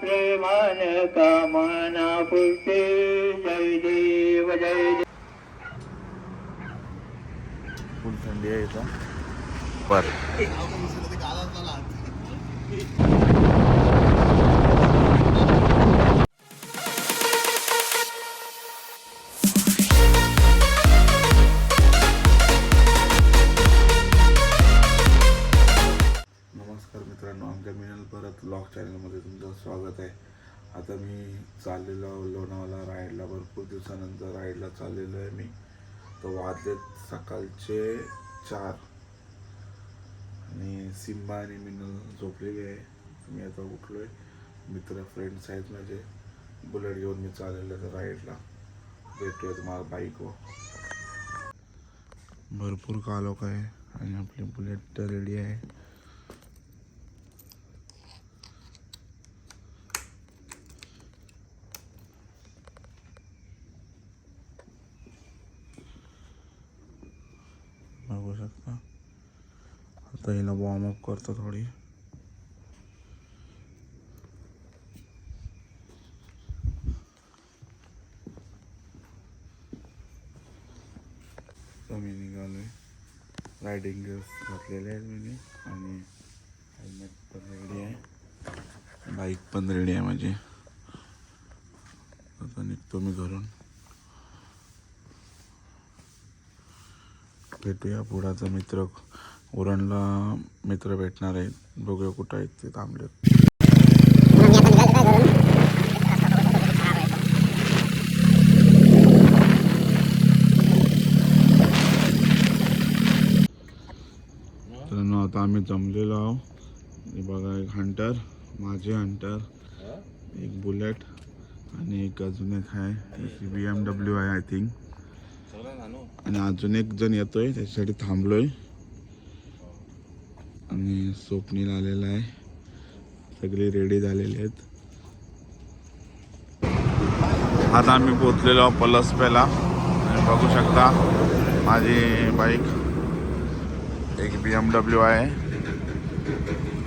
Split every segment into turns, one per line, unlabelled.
प्रेमान कामना पुष्टे जय देव जय देव.
फुल थंडी आहे इथं. पर स्वागत आहे. आता मी चाललेलो लोणावला लोणावळा राईडला भरपूर दिवसानंतर राईडला चाललेलो आहे मी. तर वाजलेत सकाळचे चार. आणि सिम्बा आणि मिनल झोपलेली आहे. मी आता उठलो आहे मित्र फ्रेंड्स आहेत माझे. बुलेट घेऊन मी चाललेलो आहे राईडला भेटतोय तुम्हाला बाईकवर. भरपूर कालोख आहे आणि आपली बुलेट रेडी आहे बघू शकता. आता हिला वॉर्मअप करतो थोडी. मी मी निघालोय. रायडिंग गिअर्स घातलेले आहेत मी आणि हेल्मेट पण रेडी आहे. बाईक पण रेडी आहे माझी आता निघतो मी घरून भेटूया. पुढाचा मित्र उरणला मित्र भेटणार आहेत. बघूया कुठं आहेत ते थांबले. तर आता आम्ही जमलेलो आहो बघा एक हंटर माझे हंटर एक बुलेट आणि एक अजून एक आहे. बी एम डब्ल्यू आहे आय थिंक आणि अजून एक जण येतोय त्याच्यासाठी थांबलोय. आणि स्वप्नील आलेला आहे. सगळे रेडी झालेले आहेत. आता आम्ही पोचलेलो पलस पेला बघू शकता माझी बाईक एक बी एम डब्ल्यू आहे.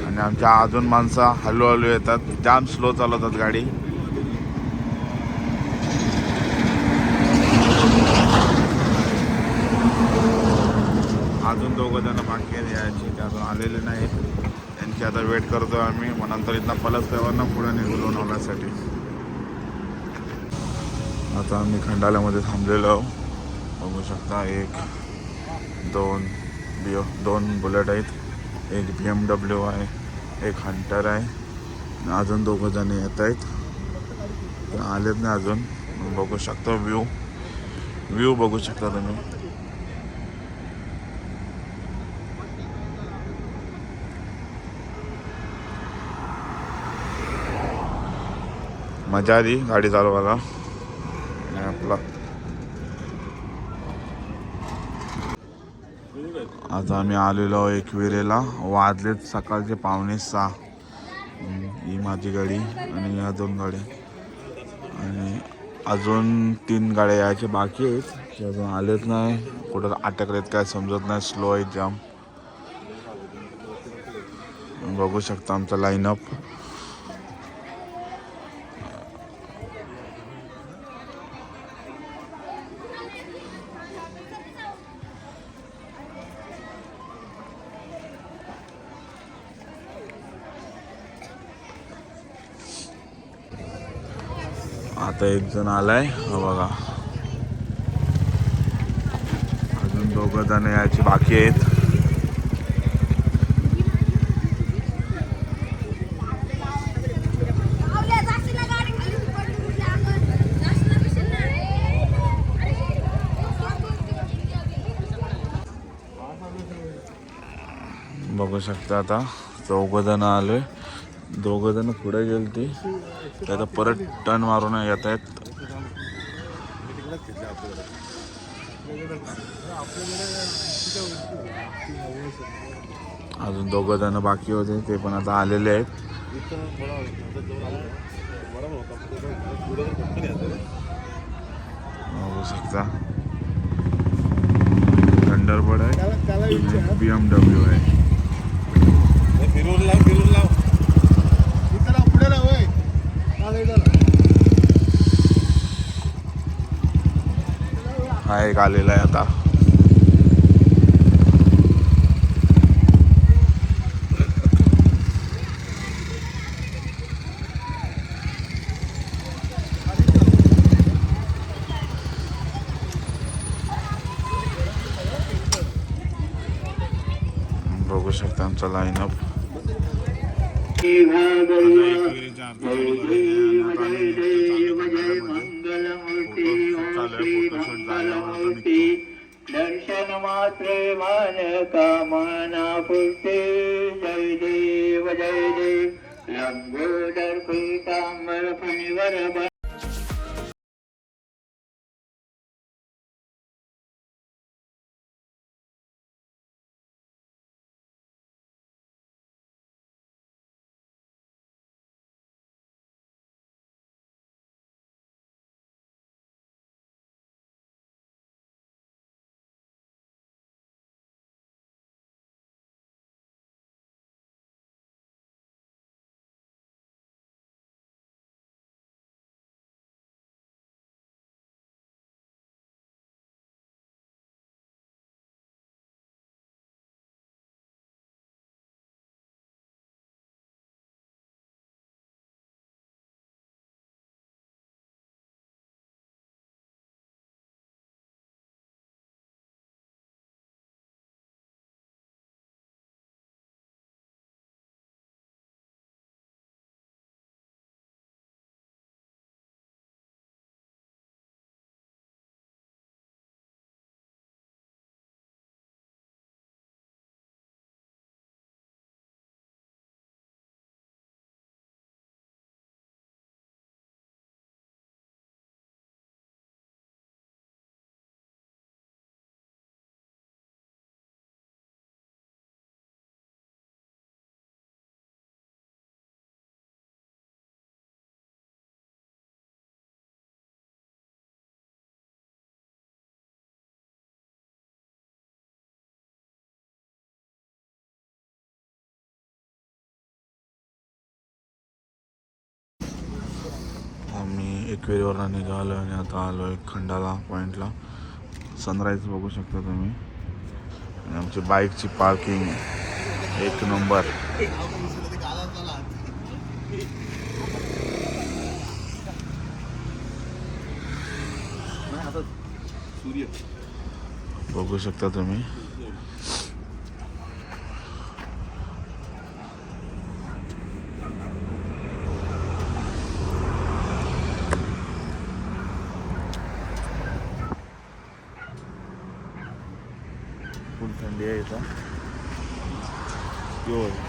आणि आमच्या अजून माणसं हळूहळू येतात. जाम स्लो चालवतात गाडी अजून दोघं जण बाकी आहेत यायचे ते अजून आलेले नाहीत. त्यांची आता वेट करतो आम्ही. मग नंतर इथं पलस पेवरनं पुढे निघू लोणावळ्यासाठी आता आम्ही खंडाल्यामध्ये थांबलेलो आहोत. बघू शकता एक दोन बी दोन बुलेट आहेत. एक बी एम डब्ल्यू आहे एक हंटर आहे. अजून दोघं जण येत आहेत. आलेत नाही अजून? बघू शकता व्ह्यू व्ह्यू बघू शकता तुम्ही. मजा आली गाडी चालवायला. आपला. आता आम्ही आलेलो एक एकविरेला वाजलेत सकाळचे पावणे सहा. ही माझी गाडी आणि या दोन गाड्या. आणि अजून तीन गाड्या यायच्या बाकी आहेत. ते अजून आलेच नाही. कुठं अटकलेत काय समजत नाही. स्लो आहे जाम बघू शकता आमचा लाईनअप आता एक जण आलाय. हा बघा. अजून दोघं जण याची बाकी आहेत. बघू शकता आता. चौघ जण आलोय. दोघं जण पुढे गेली ती ते आता परत टर्न मारून येत आहेत. अजून दोघं जण बाकी होते ते पण आता आलेले आहेत. बघू शकता. थंडरबर्ड आहे. बी एम डब्ल्यू आहे. हा एक आलेला आहे आता. बघू शकता आमचा लाईनअप
दर्शन मात्रे मान कामना पुरते जय देव जय देव। लंबोदर पीतांबर फणीवर
एकवेरीवरनं निघालो आणि आता आलो आहे खंडाला पॉईंटला सनराईज बघू शकता तुम्ही. आणि आमची बाईकची पार्किंग एक नंबर बघू शकता तुम्ही.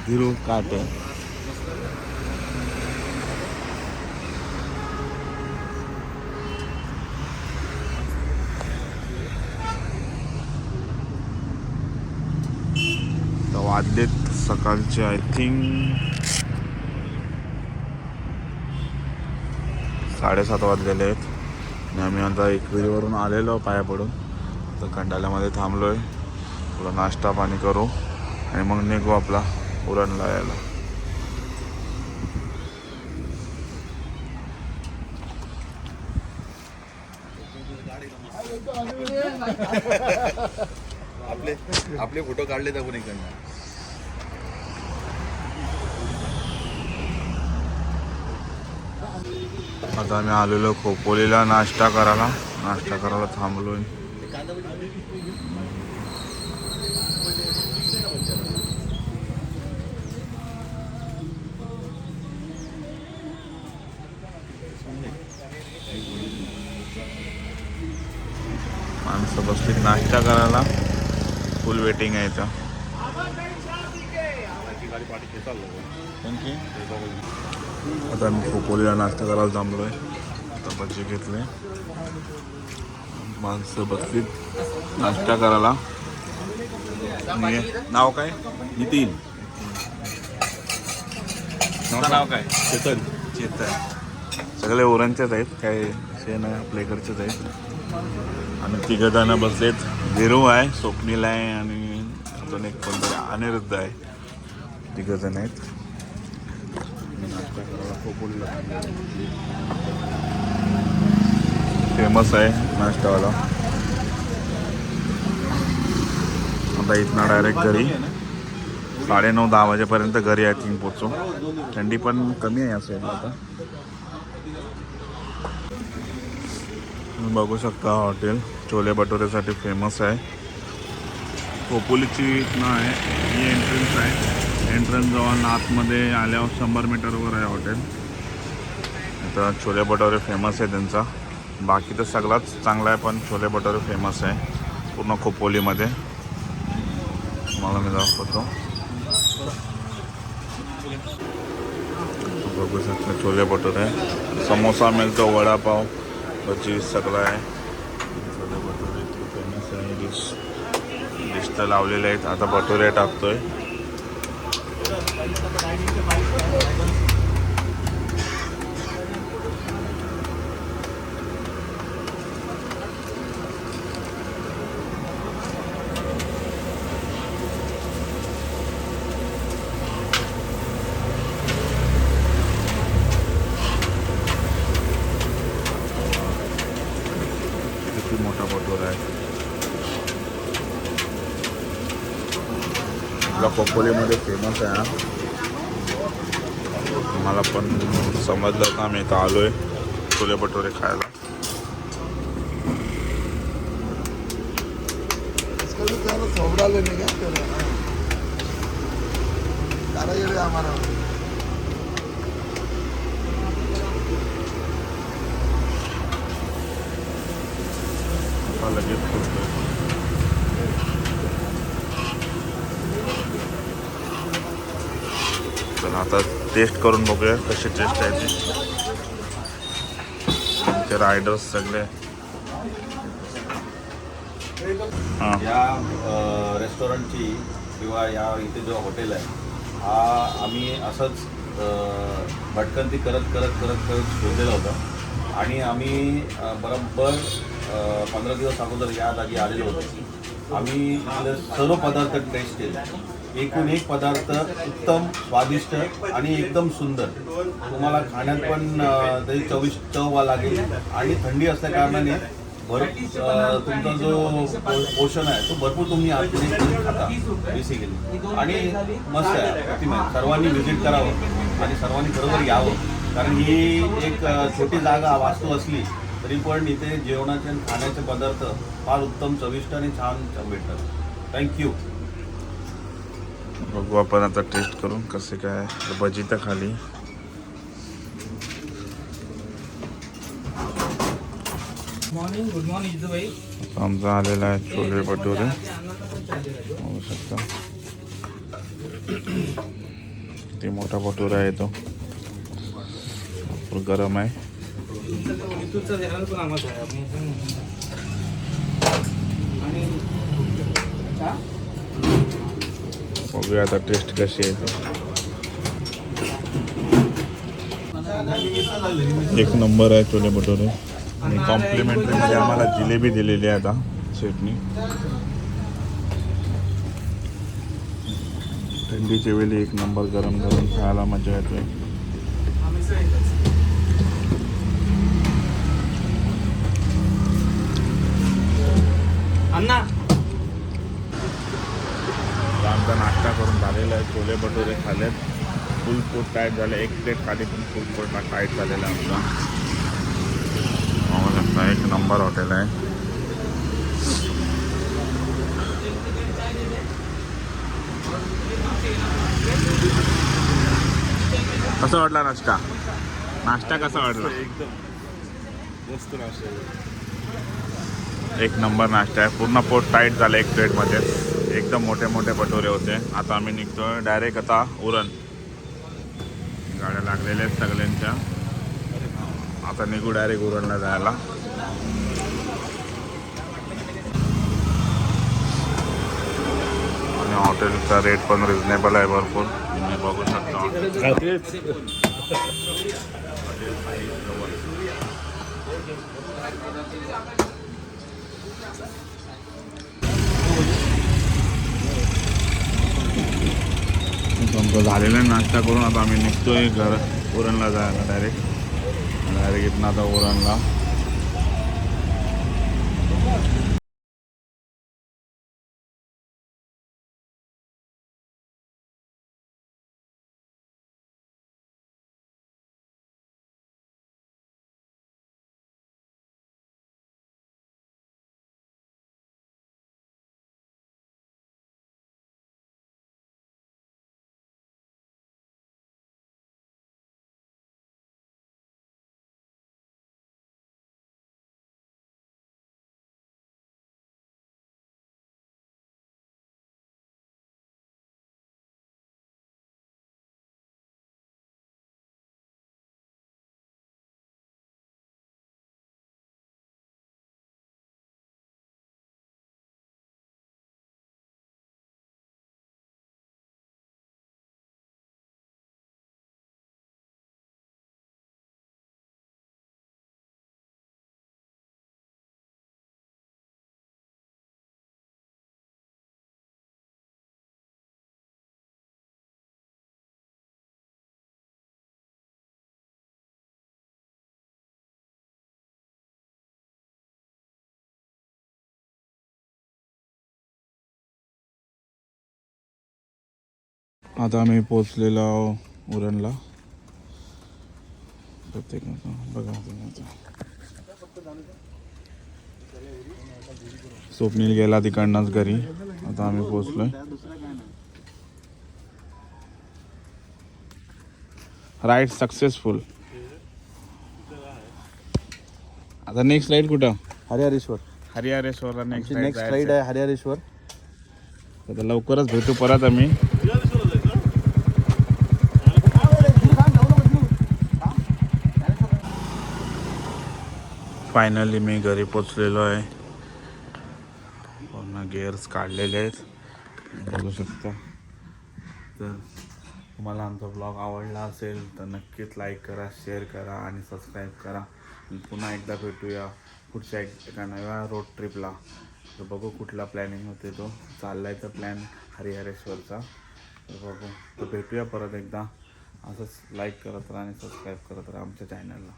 हिरो काट आहे तर वाजलेत सकाळचे आय थिंक साडेसात वाजलेले आहेत. आणि आम्ही आता एकविरीवरून आलेलो पाया पडून. तर खंडाल्यामध्ये थांबलो आहे थोडा नाश्ता पाणी करू. आणि मग निघू आपला. उरणला यायला
आपले आपले फोटो काढलेत आपण इकडनं.
आता आम्ही आलेलो खोपोलीला नाश्ता करायला. नाश्ता करायला थांबलोय माणसं नाश्ता करायला फुल वेटिंग आहे इथं. आता आम्ही खोपोलीला नाश्ता करायला थांबलोय. आता भजी घेतले. माणसं बसलीत. नाश्ता करायला. मी नाव काय? नितीन. नाव काय? चेतन. चेतन. सगळे ओरांचेच आहेत. काय हे नाही आपल्या इकडचेच आहेत. आणि तिघ जण बसलेत. झिरो आहे स्वप्नील आहे आणि अजून एक पण अनिरुद्ध आहे. तिघजण आहेत. फेमस आहे नाश्तावाला आता इथनं डायरेक्ट घरी. साडेनऊ दहा वाजेपर्यंत घरी आय थिंक पोचो. थंडी पण कमी आहे असं आता. तुम्ही बघू शकता हॉटेल. छोले भटुरेसाठी फेमस आहे. खोपोलीची इथनं आहे. ही एंट्रन्स आहे. एंट्रन्स जवळ आतमध्ये आल्यावर शंभर मीटरवर आहे हॉटेल. तर छोले भटुरे फेमस आहे त्यांचा. बाकी तर सगळाच चांगला आहे पण छोले भटुरे फेमस आहे. पूर्ण खोपोलीमध्ये मला मी दाखवतो. बघू शकता छोले भटुरे. समोसा मिळतो वडापाव. भजी सगळं आहे. छोले भटुरे फेमस आहे डिश डिश तर लावलेले आहेत. आता भटुरे टाकतोय किती मोठा भटुरा आहे आपला खोपोलीमध्ये फेमस आहे हा. मला पण समजलं का मी इथं आलो आहे छोले भटुरे खायला. लगेच टेस्ट करून बघूया कशी टेस्ट आहे ती. आमचे रायडर्स सगळे.
या रेस्टॉरंटची किंवा या इथे जो हॉटेल आहे हा आम्ही असंच भटकंती करत करत करत करत शोधलेला होता. आणि आम्ही बरोबर पंधरा दिवस अगोदर या जागी आलेलो होतो. आम्ही सर्व पदार्थ टेस्ट केले. एकूण एक पदार्थ उत्तम स्वादिष्ट आणि एकदम सुंदर. तुम्हाला खाण्यात पण अ, तरी चविष्ट चव लागेल. आणि थंडी असल्या कारणाने भर तुमचा जो पोषण आहे तो भरपूर तुम्ही आतमध्ये खाता बेसिकली आणि मस्त आहे सर्वांनी व्हिजिट करावं आणि सर्वांनी बरोबर यावं. कारण ही एक छोटी जागा वास्तू असली तरी पण इथे जेवणाचे आणि खाण्याचे पदार्थ फार उत्तम चविष्ट आणि छान भेटतात. थँक्यू
बघू आपण आता टेस्ट करून कसे काय भजी तर खाली.
मॉर्निंग गुड
आमचा आलेला आहे छोले भटुरे बघू शकता. किती मोठा भटुरा आहे तो. भरपूर गरम आहे.
चॅनल पण आम्हाला आहे आणि
बघूया आता टेस्ट कशी आहे. एक नंबर आहे छोले भटुरे आणि कॉम्प्लिमेंटरीमध्ये आम्हाला जिलेबी दिलेली आहे आता सेटनी थंडीच्या वेळी एक नंबर गरम गरम खायला मजा येते. छोले भटुरे खालेत फुल पोट टाईट झालं. एक प्लेट खाली पण फुल पोट टाईट झालेला आहे आमचा. शकता एक नंबर हॉटेल आहे. कसा वाटला नाश्ता? नाश्ता कसा वाटला?
मस्त नाश्ता.
एक नंबर नाश्ता आहे. पूर्ण पोट टाईट झालं एक प्लेटमध्ये एकदम मोठे मोठे भटोरे होते. आता आम्ही निघतोय डायरेक्ट आता उरण. गाड्या लागलेल्या आहेत सगळ्यांच्या. आता निघू डायरेक्ट उरणला जायला. आणि हॉटेलचा रेट पण रिजनेबल आहे भरपूर. तुम्ही बघू शकता. आमचं झालेला नाश्ता करून आता आम्ही निघतोय घर उरणला जायला डायरेक्ट डायरेक्ट इथनं आता उरणला आता आम्ही पोचलेलो आहो उरणला. प्रत्येकाचा बघा. स्वप्नील गेला तिकडनंच घरी. आता आम्ही पोचलोय राईड सक्सेसफुल आता नेक्स्ट राईड कुठं?
हरिहरेश्वर.
हरिहरेश्वरला नेक्स्ट
नेक्स्ट राईड आहे हरिहरेश्वर.
आता लवकरच भेटू परत आम्ही. फायनली मी घरी पोचलेलो आहे. पूर्ण गेअर्स काढलेले आहेत. बघू शकता. तर तुम्हाला आमचा ब्लॉग आवडला असेल तर नक्कीच लाईक करा शेअर करा आणि सबस्क्राईब करा. पुन्हा एकदा भेटूया पुढच्या एक एका नव्या रोड ट्रिपला तर बघू कुठला प्लॅनिंग होते तो. चालला आहे तर प्लॅन हरिहरेश्वरचा. तर बघू. तर भेटूया परत एकदा. असंच लाईक करत राहा आणि सबस्क्राईब करत राहा आमच्या चॅनलला